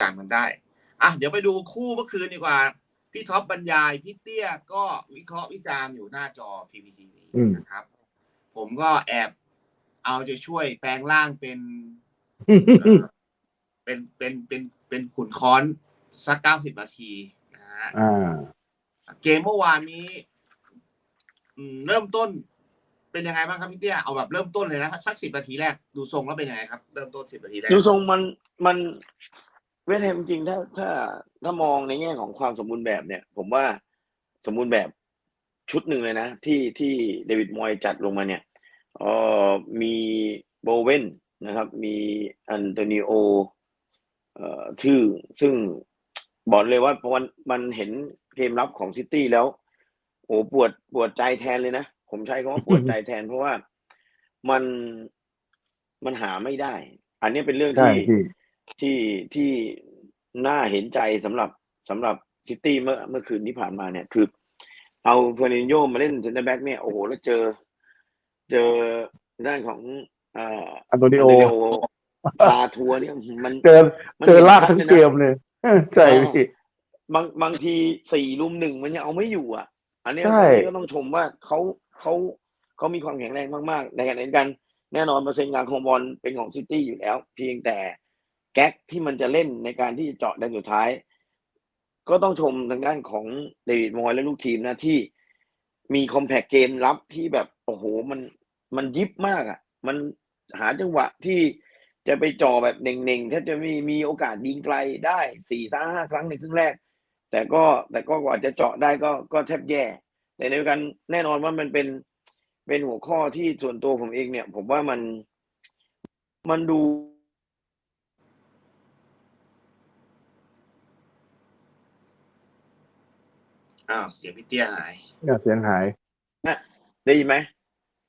การมันได้อะเดี๋ยวไปดูคู่เมื่อคืนดีกว่า พี่ท็อปบรรยายพี่เตี้ยก็วิเคราะห์วิจารณ์อยู่หน้าจอ PPTV อืมนะครับ ผมก็แอบเอาใจช่วยแปลงร่างเป็นเอ่อเป็นเป็นเป็นเป็นขุนค้อนสักเก้าสิบนาทีนะฮะอ่าเกมเมื่อวานนี้อืมเริ่มต้นเป็นยังไงบ้างครับพี่เตี้ยเอาแบบเริ่มต้นเลยนะสักสิบนาทีแรกดูทรงแล้วเป็นยังไงครับ เริ่มต้นสิบนาทีแรกดูทรงมันมัน เวทแฮมจริงถ้าถ้าถ้ามองในแง่ของความสมบูรณ์แบบเนี่ย ผมว่าสมบูรณ์แบบชุดหนึ่งเลยนะ ที่ที่เดวิดมอยจัดลงมาเนี่ยเออมีโบเวนนะครับ มีอันโตนิโอเอ่อชื่อซึ่งบอกเลยว่าพอมันมันเห็นเกมรับของซิตี้แล้วโอ้ปวดปวดใจแทนเลยนะ ผมใช้คำว่าปวดใจแทน เพราะว่ามันมันหาไม่ได้ อันนี้เป็นเรื่องที่ ที่ที่น่าเห็นใจสำหรับสำหรับซิตี้เมื่อเมื่อคืนที่ผ่านมาเนี่ย คือ เอาเฟอร์นินโยมาเล่นเซนเตอร์แบ็กเนี่ยโอ้โหแล้วเจอ เจอด้านของเอ่ออันโตนิโอพาทัวร์เนี่ยมันเจอมันเจอลากห็ทั้นงชัดเกลยนะมเลยเออใช่พี่บางบางทีสี่ลุมหนึ่งมันยังเอาไม่อยู่อะอันเนี้ยใช่อันนี้ก็ต้องชมว่าเขาเขาเขามีความแข็งแรงมากๆ ในขณะเดียวกันแน่นอนเปอร์เซ็นต์การครองบอลเป็นของซิตี้อยู่แล้ว เพียงแต่ แก๊กที่มันจะเล่นในการที่จะเจาะในสุดท้าย ก็ต้องชมทางด้านของเดวิดมอยและลูกทีมนะที่มีคอมแพคเกมรับที่แบบโอ้โหมันมันยิบมากอะ มันหาจังหวะที่จะไปจ่อแบบเน่งๆถ้าจะมีมีโอกาสยิงไกลได้สี่สห้าครั้งในครึ่งแรก แต่ก็แต่ก็กว่าจะเจาะได้ก็ก็แทบแย่ แต่ในกันแน่นอนว่ามันเป็นเป็นหัวข้อที่ส่วนตัวผมเองเนี่ย ผมว่ามันมันดู อ้าวเสียงพี่เตี้ยหายเนี่ยเสียงหายได้ยินไหม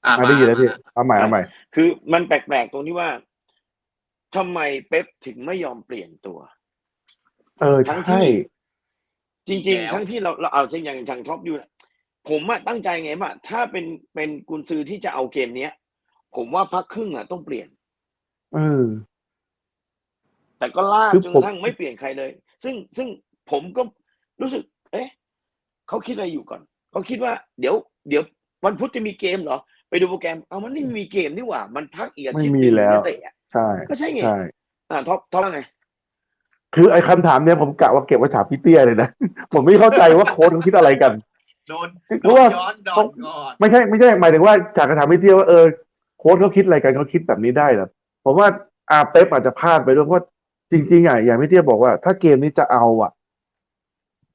อะมาได้ยินแล้วพี่มาเอาใหม่เอาใหม่ คือมันแปลกๆตรงที่ว่าทำไมเป๊ปถึงไม่ยอมเปลี่ยนตัว เออทั้งใช่ที่ จริง ๆ ทั้งที่เราเราเอาเช่นอย่างทางท็อปอยู่นะผมอะตั้งใจไงว่าถ้าเป็นเป็นกุนซือที่จะเอาเกมเนี้ย ผมว่าพักครึ่งอะต้องเปลี่ยนเออแต่ก็ลากคือจนผมกระทั่งไม่เปลี่ยนใครเลย ซึ่งซึ่งผมก็รู้สึก เอ๊ะ เขาคิดอะไรอยู่ก่อน เขาคิดว่าเดี๋ยว เดี๋ยววันพุธจะมีเกมเหรอ ไปดูโปรแกรม เอามันไม่มีเกมนี่หว่า มันพักอีกอาทิตย์ไม่มีหนึ่งแล้วนักเตะอะใช่ก็ใช่ไงใช่อ่าท็อปท็อปว่าไง คือไอ้คำถามเนี้ยผมกะว่าเก็บไว้ถามพี่เตี้ยเลยนะ ผมไม่เข้าใจว่าโค้ชเขาคิดอะไรกันโดนเพโดราะนว่าย้อนดอนก่อนไม่ใช่ไม่ใช่หมายถึงว่าจากกระถามพี่เตี้ยว่าเออโค้ชเขาคิดอะไรกันเขาคิดแบบนี้ได้เหรอผมว่าอาเป๊ปอาจจะพลาดไปด้วยเพราะว่าจริงๆอะอย่างพี่เตี้ยบอกว่า ถ้าเกมนี้จะเอาอะ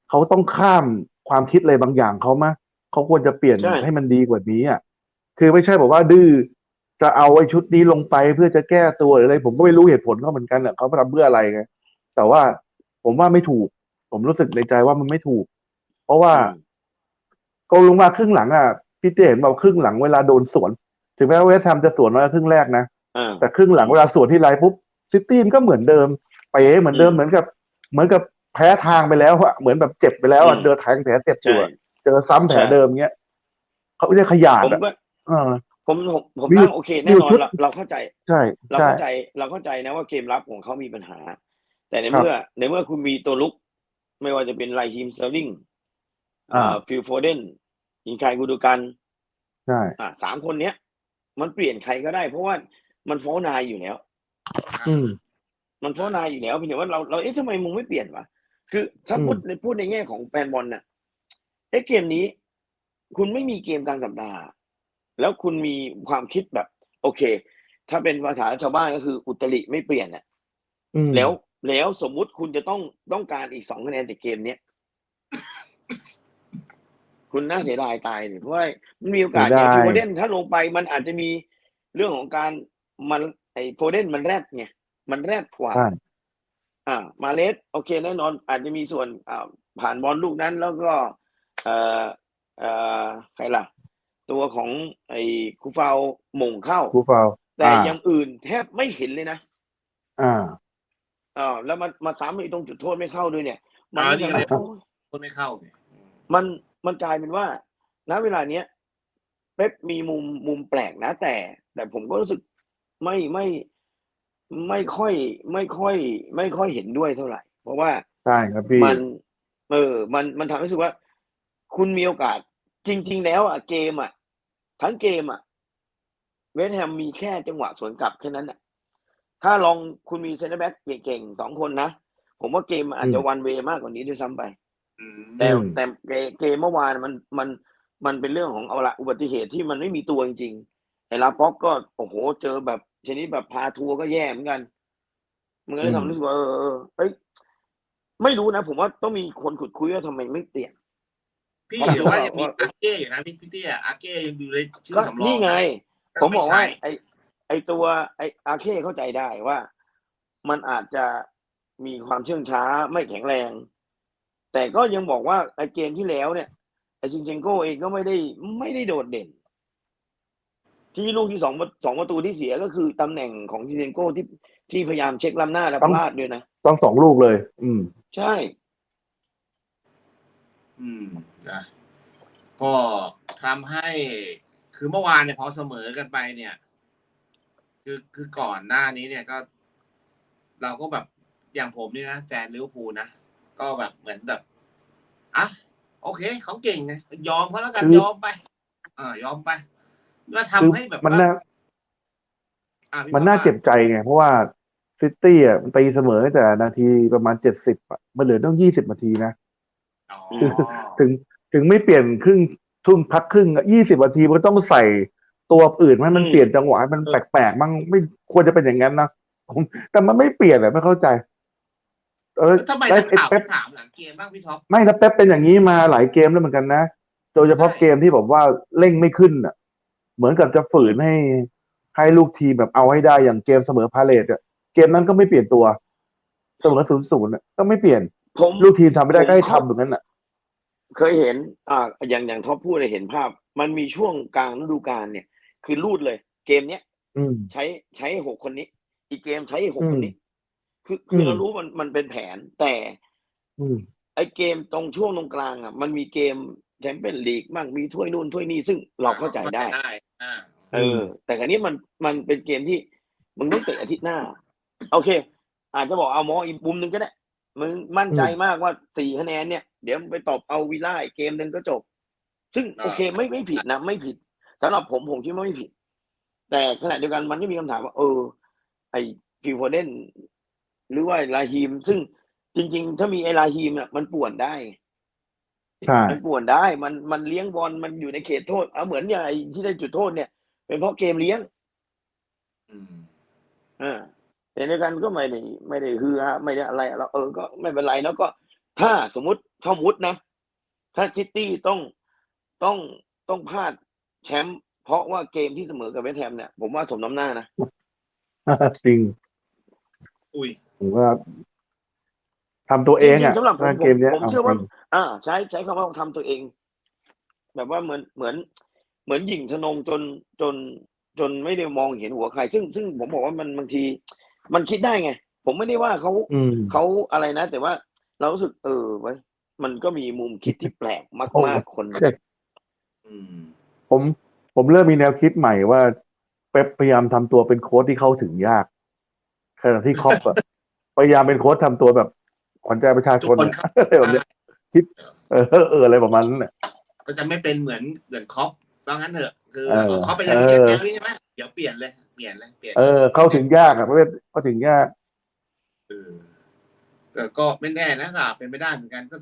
เขาต้องข้าม ความคิดอะไรบางอย่างเขามาเขาควรจะเปลี่ยนใช่ ให้มันดีกว่านี้อะคือไม่ใช่บอกว่าดื้อจะเอาไอ้ชุดนี้ลงไปเพื่อจะแก้ตัวหรืออะไร ผมก็ไม่รู้เหตุผลเขาเหมือนกันอะเขาทำเพื่ออะไรไงแต่ว่าผมว่าไม่ถูก ผมรู้สึกในใจว่ามันไม่ถูก เพราะว่า ก็ลงมาครึ่งหลังอะพี่เต้เห็นบอกครึ่งหลังเวลาโดนสวน ถึงแม้ว่าเวสต์แฮมจะสวนมาครึ่งแรกนะ อ่า แต่ครึ่งหลังเวลาสวนที่ไรปุ๊บซิตี้มันก็เหมือนเดิมไปเอเหมือนเดิมอืม เหมือนกับ เหมือนกับ แพ้ทางไปแล้วอะเหมือนแบบเจ็บไปแล้วอะอืมเจอแทงแผลเจ็บอใช่ยู่อะเจอซ้ำแผลใช่เดิมเงี้ยเขาเรียกขยาดผมอะก็เออผมผมผมวิวตั้งโอเคแน่นอนวิวชุดเราเราเข้าใจใช่เราใช่เข้าใจเราเข้าใจนะว่าเกมรับของเขามีปัญหา แต่ในครับเมื่อ ในเมื่อคุณมีตัวลุก ไม่ว่าจะเป็นไลฮิมเซอร์ลิงอ่าฟิลโฟเดนอินคายกูดูกันใช่อ่าสามคนเนี้ย มันเปลี่ยนใครก็ได้ เพราะว่ามันฟ้อนายอยู่แล้ว อืมมันฟ้อนายอยู่แล้วเพียงแต่ว่าเราเราเอ๊ะทำไมมึงไม่เปลี่ยนวะ คือถ้าอืมพูดในพูดในแง่ของแฟนบอลน่ะเอ๊ะเกมนี้ คุณไม่มีเกมกลางสัปดาห์ แล้วคุณมีความคิดแบบ โอเค ถ้าเป็นภาษาชาวบ้านก็คืออุตริไม่เปลี่ยนน่ะอืมแล้วแล้วสมมุติคุณจะต้องต้องการอีกสองคะแนนจากเกมเนี้ยคุณน่าเสียดายตายเลยเพราะว่ามันมีโอกาสอย่างฟิโฟเดนถ้าลงไปมันอาจจะมีเรื่องของการมันไอโฟเดนมันแรดไงมันแรดกว่าใช่ อ่ามาเลสโอเคแน่นอน อาจจะมีส่วนอ่าผ่านบอลลูกนั้นแล้วก็เอ่อเอ่อใครล่ะ ตัวของไอ้คูฟาวหม่งเข้าครูฟาวแต่อ่าอย่างอื่นแทบไม่เห็นเลยนะ อ่าอ่าแล้วมามาซ้ำอีกตรงจุดโทษไม่เข้าด้วยเนี่ย มันอ่าก็นี่จะก็เลยโอ้ยคนไม่เข้าเนี่ยมันมันกลายเป็นว่าณเวลาเนี้ยเป๊ปมีมุมมุมแปลกนะแต่ แต่ผมก็รู้สึกไม่ไม่ไม่ค่อยไม่ค่อย ไม่ค่อยเห็นด้วยเท่าไหร่ เพราะว่าใช่ครับพี่มันเออ มันมันทำให้รู้สึกว่า คุณมีโอกาส จริง ๆ แล้วอะเกมอะ ทั้งเกมอะ เวสต์แฮมมีแค่จังหวะสวนกลับแค่นั้นอะ ถ้าลองคุณมีเซนเตอร์แบ็กเก่งๆสองคนนะ ผมว่าเกมมันอาจจะอืมวันเวมากกว่านี้ด้วยซ้ำไปอืมแต่อืมแต่เกมเกมเมื่อวานมันมันมันเป็นเรื่องของเอาละอุบัติเหตุที่มันไม่มีตัวจริงๆไอ้ลาป็อกก็โอ้โหเจอแบบ ชนิดแบบพาทัวร์ก็แย่เหมือนกันมันก็เลยทำให้รู้สึกว่าเออเออเอ้ยไม่รู้นะ ผมว่าต้องมีคนขุดคุยว่าทำไมไม่เปลี่ยนพี่เดี๋ยวว่ายังมีอาเก้อยู่นะพี่พี่เตี้ยอาเก้ยังอยู่ในชื่อก็สำรองนี่ไงนะผมบอกว่าไใช่ไอไอตัวไออาเคเข้าใจได้ว่า มันอาจจะมีความเชื่องช้าไม่แข็งแรง แต่ก็ยังบอกว่าไอเกมที่แล้วเนี่ยไอจิงเชงโก้เองก็ไม่ได้ไม่ได้โดดเด่น ที่ลูกที่สองประสองประตูที่เสียก็คือตำแหน่งของจิงเชงโก้ที่ที่พยายามเช็คล้ำหน้าและต้องพลาดด้วยนะต้องสองลูกเลย อืม ใช่ อืมนะก็ทำให้คือเมื่อวานเนี่ยพอเสมอกันไปเนี่ย คือคือก่อนหน้านี้เนี่ยก็ เราก็แบบอย่างผมนี่นะแฟนลิเวอร์พูลนะก็แบบเหมือนแบบอะโอเคเขาเก่งไงยอมเขาแล้วกันคือยอมไปอ่ายอมไป แล้วคือทำให้แบบมันว่าน่า อะพี่มันน่าท็อปเจ็บใจไง เพราะว่าซิตี้อะมันตีเสมอตั้งแต่นาทีประมาณเจ็ดสิบอะมันเหลือต้องยี่สิบนาทีนะ อ๋อถึงถึงไม่เปลี่ยนครึ่งทุ่งพักครึ่งยี่สิบนาทีมันก็ต้องใส่ตัวอื่นให้มันอืมเปลี่ยนจังหวะให้มันแปลกๆมั่งไม่ควรจะเป็นอย่างนั้นนะผมแต่มันไม่เปลี่ยนอะไม่เข้าใจ เออแล้วทำไมได้นักข่าวเป๊ไม่ปถามหลังเกมบ้างพี่ท็อป ไม่แล้วเป๊ปเป็นอย่างนี้มาหลายเกมแล้วเหมือนกันนะโดยเฉพาะใช่ เกมที่แบบว่าเร่งไม่ขึ้นอะ เหมือนกับจะฝืนให้ให้ลูกทีมแบบเอาให้ได้อย่างเกมเสมอพาเลตอะเกมนั้นก็ไม่เปลี่ยนตัวเสมอศูนย์ศูนย์ก็ไม่เปลี่ยนผมลูกทีมทำไม่ได้ผมก็ให้เข้าทำแบบนั้นอะ เคยเห็น อ่า อย่างอย่างท็อปพูดเลยเห็นภาพ มันมีช่วงกลางฤดูกาลเนี่ย คือรูดเลย เกมเนี้ยอืมใช้ใช้หกคนนี้ อีกเกมใช้หกคนนี้ คือคืออืมเรารู้มันมันเป็นแผนแต่อืมไอเกมตรงช่วงตรงกลางอะ มันมีเกมแชมเปี้ยนลีกมั่งมีถ้วยนู่นถ้วยนี่ซึ่งเราเข้าใจได้อ่า เออ แต่ครั้นี้มันมันเป็นเกมที่มึงต้องเตะอาทิตย์หน้า โอเค อาจจะบอกเอามองอีกมุมหนึ่งก็ได้มึงมั่นใจมากว่าสี่คะแนนเนี่ย เดี๋ยวมึงไปตอบเอาวิลล่าอีกเกมหนึ่งก็จบ ซึ่งอ่าโอเคไม่ไม่ผิดนะไม่ผิดสำหรับผมผมคิดว่าไม่ผิด แต่ขณะเดียวกันมันก็มีคำถามว่า เออ ไอฟิลโฟเดนหรือว่าลาฮีม ซึ่งจริง ๆ ถ้ามีไอลาฮีมอะมันป่วนได้ ใช่มันป่วนได้ มันมันเลี้ยงบอลมันอยู่ในเขตโทษ เอาเหมือนอย่างไอที่ได้จุดโทษเนี่ย เป็นเพราะเกมเลี้ยง อืมอ่าแต่ในกันก็ไม่ได้ไม่ได้ฮือฮาไม่ได้อะไรแล้วเออก็ไม่เป็นไรแล้วก็ ถ้าสมมุติสมมุตินะ ถ้าซิตี้ต้องต้องต้องพลาดแชมป์เพราะว่าเกมที่เสมอกับเวสต์แฮมเนี่ยผมว่าสมน้ำหน้านะจริง อุ้ยผมว่า ทำตัวเองอะจริงๆสำหรับผมถ้าเกมเนี้ยผมเชื่อว่าจริงอ่า ใช้ใช้คำว่าทำตัวเอง แบบว่าเหมือนเหมือนเหมือนหยิ่งทะนงจนจนจนไม่ได้มองเห็นหัวใคร ซึ่งซึ่งผมบอกว่ามันบางที มันคิดได้ไง ผมไม่ได้ว่าเขาอืมเขาอะไรนะ แต่ว่าเรารู้สึกเออไว้ยมันก็มีมุมคิดที่แปลกโอ้มากๆคนใช่อืมผมผมเริ่มมีแนวคิดใหม่ว่าเป๊ปพยายามทำตัวเป็นโค้ชที่เข้าถึงยากขณะที่ครอปอะพยายามเป็นโค้ชทำตัวแบบ ขวัญใจประชาชนทุกคนอะอะไรแบบเนี้ยคิด เออเอออะไรประมาณนั้นแหละก็จะไม่เป็นเหมือนเหมือนคอปว่างั้นเถอะคือเออเขาเป็นอย่างนี้เออแนวนี้ใช่ไหมเดี๋ยวเปลี่ยนเลยเปลี่ยนเลยเปลี่ยนเออ เข้าถึงยากอะประเภทเข้าถึงยากเออแต่ก็ไม่แน่นะก็เป็นไม่ได้เหมือนกันก็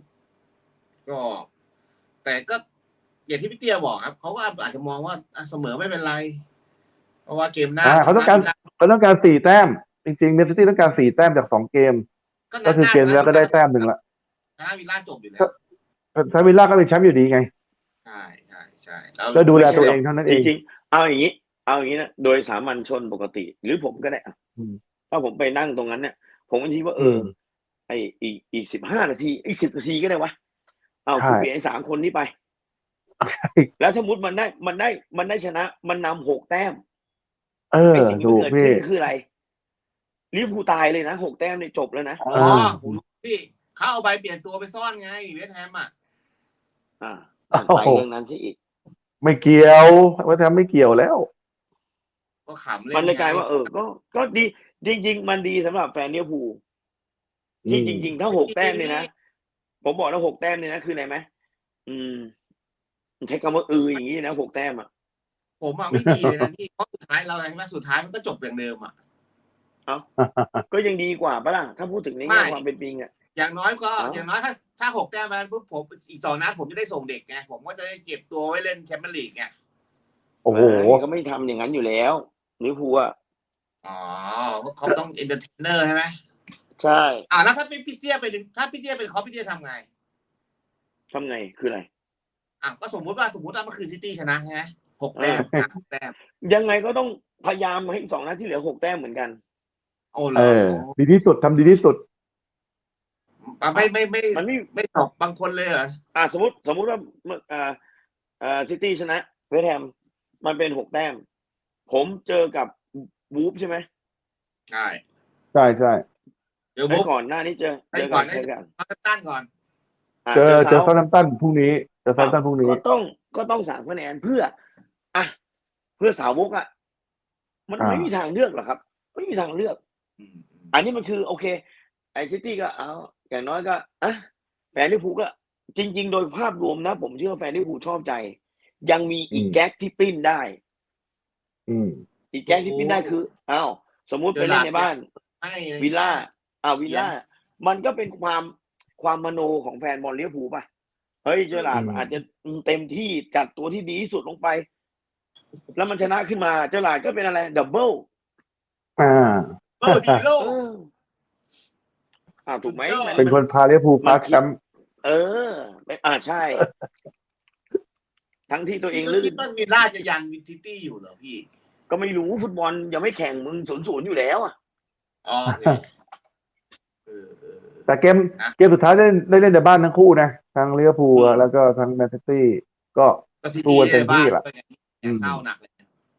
ก็ แต่ก็อย่างที่พี่เตี้ยบอกครับเขาก็อาจจะมองว่าอะเสมอไม่เป็นไร เพราะว่าเกมหน้าอ่าเขาต้องการเขาต้องการสี่แต้ม จริงๆเมนซิตี้ต้องการสี่แต้มจากสองเกม ก็คือเกมแล้วก็ได้แต้มหนึ่งละชนะวิลล่าจบอยู่แล้วถ้าวิลล่าก็เป็นแชมป์อยู่ดีไง ใช่ใช่ใช่แล้วก็ดูแลไม่ใช่ตัวหรเออกงเท่านั้นจเองริงๆเอาอย่างนี้ เอาอย่างนี้นะโดยสามัญชนปกติ หรือผมก็ได้อะอืมถ้าผมไปนั่งตรงนั้นเนี่ย ผมก็คิดว่าเอออมไออีกอีกสิบห้านาที อีกสิบนาทีก็ได้วะเอาใช่กูเปลี่ยนไอ้สามคนนี้ไป แล้วสมมติมันได้มันได้มันได้ชนะ มันนำหกแต้มเออไอ้สิ่งที่ถูมันกเกิดพี่ขึ้นคืออะไร ลิเวอร์พูลตายเลยนะหกแต้มเนี่ยจบแล้วนะอ๋ออ่าผมรู้พี่เขาเอาใบเปลี่ยนตัวไปซ่อนไงเวสต์แฮมอะอ่าโอ้ไปโหเรื่องนั้นซะอีก ไม่เกี่ยวว่าทำไม่เกี่ยวแล้ว ก็ขำเลยมันเลยกลายว่าเออ ก็ก็ดีจริง ๆ มันดีสำหรับแฟนเลี้ยวภูลที่จริง ๆ ถ้าหกแต้มเนี่ยนะ ผมบอกแล้วหกแต้มเนี่ยนะคืออะไรไหมอืมใช้คำว่าอืออย่างนี้นะหกแต้มอะผมอะไม่ดีเลยนะพี่เพราะสุดท้ายเราอะไรใช่ไหมสุดท้ายมันก็จบอย่างเดิมอะ ก็ยังดีกว่าปะล่ะถ้าพูดถึงในไม่แง่ความเป็นจริงอะอย่างน้อยก็เอ้าอย่างน้อยถ้าถ้าหกแต้มมาปุ๊บผมอีกสองนัดผมจะได้ส่งเด็กไงผมก็จะได้เก็บตัวไว้เล่นแชมเปี้ยนลีกไงโอ้โหไม่ก็ไม่ทำอย่างนั้นอยู่แล้วลิเวอร์พูลอะอ๋อเพราะเขาต้องเอนเตอร์เทนเนอร์ใช่ไหมใช่อ่าแล้วถ้าเป็นพี่เตี้ยเป็นถ้าพี่เตี้ยเป็นเขาพี่เตี้ยทำไงทำไงคืออะไรอะก็สมมุติว่าสมมติว่าเมื่อคืนซิตี้ชนะใช่ไหมหกแต้มอะหกแต้มยังไงก็ต้องพยายามให้อีกสองนัดที่เหลือหกแต้มเหมือนกัน โอ้โหเออ ดีที่สุดทำดีที่สุดไม่ไม่ไม่มันไม่ไม่ตบบางคนเลยเหรออ่าสมมติสมมติว่าเมื่ออ่าอ่าซิตี้ชนะเวสต์แฮมมันเป็นหกแต้ม ผมเจอกับวูฟใช่ไหมใช่ใช่ใช่ เดี๋ยวไอ้บุ๊ก ก่อนหน้านี้เจอไอ้เจอก่กัอนนเจอกันมาตั้งก่อนะเจอเจอเซาเซาท์แฮมป์ตันพรุ่งนี้เจอเซาท์แฮมป์ตันพรุ่งนี้ ก็ต้องก็ต้องสามคะแนนเพื่ออะเพื่อสาวกอะมันอ่า ไม่มีทางเลือกหรอกครับ ไม่มีทางเลือก อืมอืมอันนี้มันคือโอเค ไอซิตี้ก็เอาอย่างน้อยก็อะแฟนลิเวอร์พูลก็ จริง ๆ โดยภาพรวมนะ ผมเชื่อว่าแฟนลิเวอร์พูลชอบใจ ยังมีอีกอืมแก๊กที่ปริ้นได้ อืม อีกแก๊กที่ปริ้นได้คืออ้าวสมมุติไปเล่นในบ้าน ให้เลยวิลล่าอ่าวิลล่า มันก็เป็นความความมโนของแฟนบอลลิเวอร์พูลป่ะ เฮ้ยเจอหลาดอืม อาจจะเต็มที่จัดตัวที่ดีที่สุดลงไป แล้วมันชนะขึ้นมาเจอหลาดก็เป็นอะไรดับเบิลอ่า เออดีโลเอออ่าถูกไหมสุดยอดมัเป็นคนพาลิเวอร์พูลคว้าแชมป์เออเป็นอ่าใช่ ทั้งที่ตัวเองพี่ลื่คิดนว่าวิลล่าจะยันวินซิตี้อยู่เหรอพี่ ก็ไม่รู้ฟุตบอลยังไม่แข่งมึงศูนย์ศูนย์อยู่แล้วอะอ๋อโอเคเออเออ แต่เกมนะ เกมสุดท้ายได้ได้เล่นในบ้านทั้งคู่นะทั้งลิเวอร์พูลอืมแล้วก็ทั้งแมนเชสเตอร์ก็ ก็ซิสู้ตี้กันเต็ในมที่บ้านแหละด้วยไงแกเศร้าหนักเลย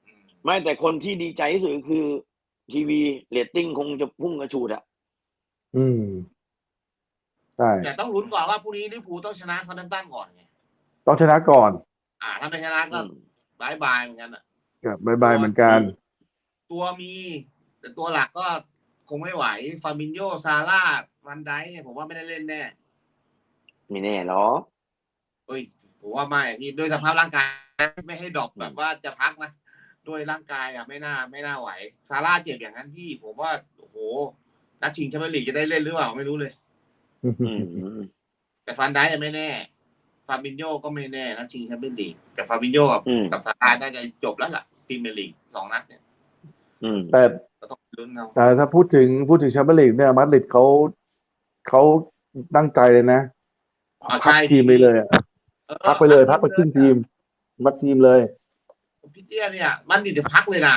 อืมไม่แต่คนที่ดีใจที่สุดก็คือ ทีวีเรตติ้งคงจะพุ่งกระฉูดอะอืมใช่แต่ต้องลุ้นก่อนว่าพรุ่งนี้ลิเวอร์พูลต้องชนะซันดัมตันก่อนไงต้องชนะก่อน อ่า ถ้าไม่ชนะก็อืมบายบายเหมือนกันอะบายบายเหมือนกัน ตัวมี แต่ตัวหลักก็คงไม่ไหว ฟาบินโยซาร่าวันไดค์เนี่ยผมว่าไม่ได้เล่นแน่ไม่แน่หรอกเอ้ยผมว่าไม่พี่โดยสภาพร่างกายไม่ให้ดรอปแบบว่าจะพักนะ ด้วยร่างกายอะไม่น่าไม่น่าไหว ซาร่าเจ็บอย่างนั้นพี่ ผมว่าโอ้โหนัดชิงแชมเปี้ยนลีกจะได้เล่นหรือเปล่าไม่รู้เลยอืมแต่ฟันไดค์ยังไม่แน่ ฟาบินโยก็ไม่แน่นัดชิงแชมเปี้ยนลีกแต่ฟาบินโยกับอืมกับซาร่าน่าจะจบแล้วล่ะพรีเมียร์ลีกสองนัดเนี่ยอืมแต่ก็ต้องลุ้นเอาแต่ถ้าพูดถึงพูดถึงแชมเปี้ยนลีกเนี่ยมาดริดเขาเขาตั้งใจเลยนะอ๋อพักใช่ทีมไปเลยอะออพักไปเลยพักไปครึ่งทีมพักทีมเลย พี่เตี้ยเนี่ย มันนี่จะพักเลยนะ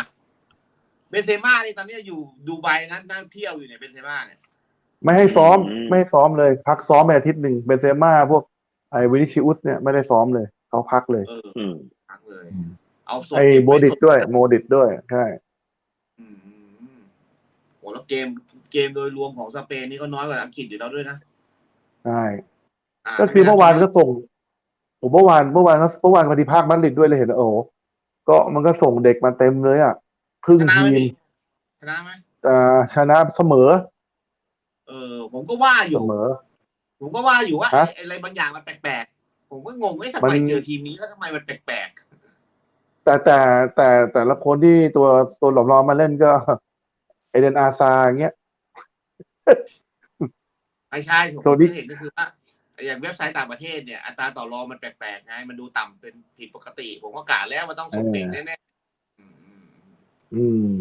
เบนเซม่านี่ตอนเนี้ยอยู่ดูไบนั้นนั่งเที่ยวอยู่เนี่ยเบนเซม่าเนี่ย ไม่ให้ซ้อม อืม ไม่ให้ซ้อมเลย พักซ้อมไปอาทิตย์หนึ่งเบนเซม่าพวกไอ้วินิชิอุสเนี่ยไม่ได้ซ้อมเลย เขาพักเลย เอออืม พักเลย เอาสดไอ้เก็บโมว้ดิดสด้วย โมดิดด้วยใช่อืมอืมอืมโหแล้วเกมเกมโดยรวมของสเปนนี่ก็น้อยกว่าอังกฤษอยู่แล้วด้วยนะใช่าก็คือเมื่อวานก็ส่งผมเมื่อวานเมื่อวานเมื่อวานพอดีภาคมาดริดด้วยเลยเห็นโอ้โห ก็มันก็ส่งเด็กมาเต็มเลยอะครึ่งชนะทีไหมมพี่ชนะไหมอ่าชนะเสมอเออ ผมก็ว่าอเสยู่ มอ ผมก็ว่าอยู่ว่าฮะไอ้อะไรบางอย่างมันแปลกๆ ผมก็งงว่าทำมัไมนเจอทีมนี้แล้วทำไมมันแปลกแต่แต่แต่แต่ละคนที่ตัวตัวหลอมรองมาเล่นก็ เอเดนอาซาอย่างเงี้ย ๆไม่ใช่ผมตัวนี้ที่เห็นก็คือว่า อย่างเว็บไซต์ต่างประเทศเนี่ยอัตราต่อรองมันแปลกๆไงมันดูต่ำเป็นผิดปกติ ผมก็กะแล้วว่าต้องส่งเด็กแน่ๆอืมอืมอืมอืม